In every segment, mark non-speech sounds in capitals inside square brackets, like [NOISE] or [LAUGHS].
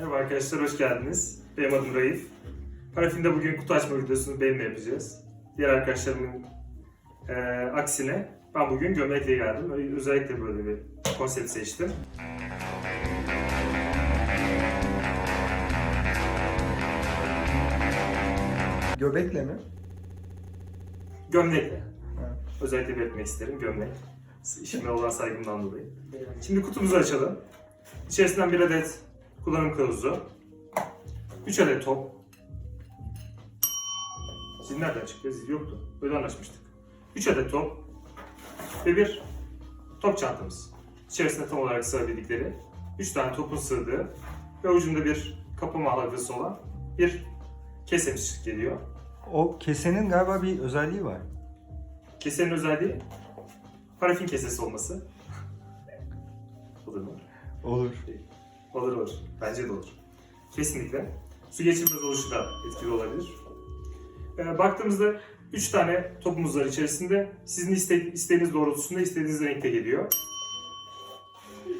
Merhaba arkadaşlar, hoş geldiniz. Benim adım Raif. Parafin'de bugün kutu açma videosunu benimle yapacağız. Diğer arkadaşlarımın eee, aksine ben bugün gömlekle geldim. Özellikle böyle bir konsept seçtim. Göbekle mi? Gömlekle. Ha. Özellikle belirtmek isterim, gömlek. İşime olan saygımdan dolayı. Şimdi kutumuzu açalım. İçerisinden bir adet kullanım kılavuzu, 3 adet top. Zil nereden çıktı? Zil yoktu. Öyle anlaşmıştık. 3 adet top ve bir top çantamız. İçerisinde tam olarak sığabildikleri 3 tane topun sığdığı ve ucunda bir kapama halkası olan bir kesemiz geliyor. O kesenin galiba bir özelliği var. Kesenin özelliği parafin kesesi olması. Olur mu? Olur. Olur olur. Bence de olur. Kesinlikle. Su geçirmez oluşu da etkili olabilir. Ee, baktığımızda 3 tane topumuz var içerisinde. Sizin iste- isteğiniz doğrultusunda istediğiniz renkte geliyor.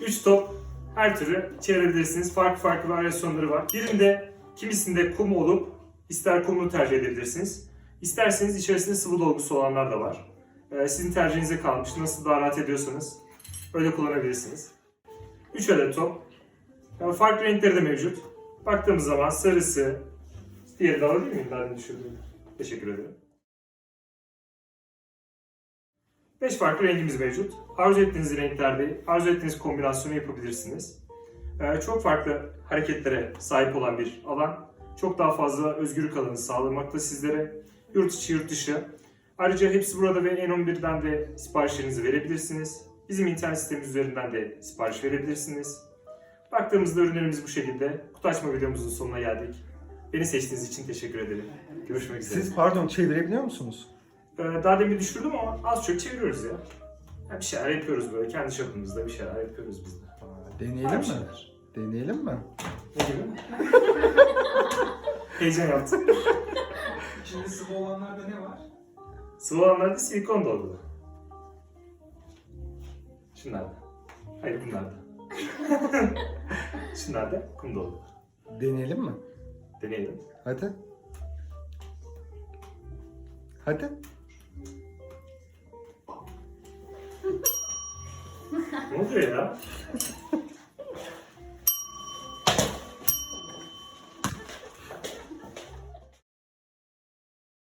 3 top her türlü çevirebilirsiniz. Farklı farklı varyasyonları var. Birinde kimisinde kum olup ister kumlu tercih edebilirsiniz. İsterseniz içerisinde sıvı dolgusu olanlar da var. Ee, sizin tercihinize kalmış. Nasıl daha rahat ediyorsanız öyle kullanabilirsiniz. 3 adet top. Yani farklı renkleri de mevcut. Baktığımız zaman sarısı, diğeri de alabilir miyim? Daha düşürdüm. Teşekkür ederim. 5 farklı rengimiz mevcut. Arzu ettiğiniz renklerde, arzu ettiğiniz kombinasyonu yapabilirsiniz. Ee, çok farklı hareketlere sahip olan bir alan. Çok daha fazla özgürlük alanı sağlamakta sizlere. Yurt içi, yurt dışı. Ayrıca hepsi burada ve N11'den de siparişlerinizi verebilirsiniz. Bizim internet sitemiz üzerinden de sipariş verebilirsiniz. Baktığımızda ürünlerimiz bu şekilde. Kutu açma videomuzun sonuna geldik. Beni seçtiğiniz için teşekkür ederim. Görüşmek üzere. Siz pardon çevirebiliyor musunuz? Ee, daha demin düşürdüm ama az çok çeviriyoruz ya. ya. Bir şeyler yapıyoruz böyle. Kendi çapımızda bir şeyler yapıyoruz biz de. Deneyelim Bir mi? şeyler. Deneyelim mi? Ne gibi? [LAUGHS] Heyecan yaptım. Şimdi sıvı olanlarda ne var? Sıvı olanlarda silikon dolgulu. Şunlarda. Hayır bunlarda. [LAUGHS] Şunlarda kum dolgu. Deneyelim mi? Deneyelim. Hadi. Hadi. Ne oluyor ya?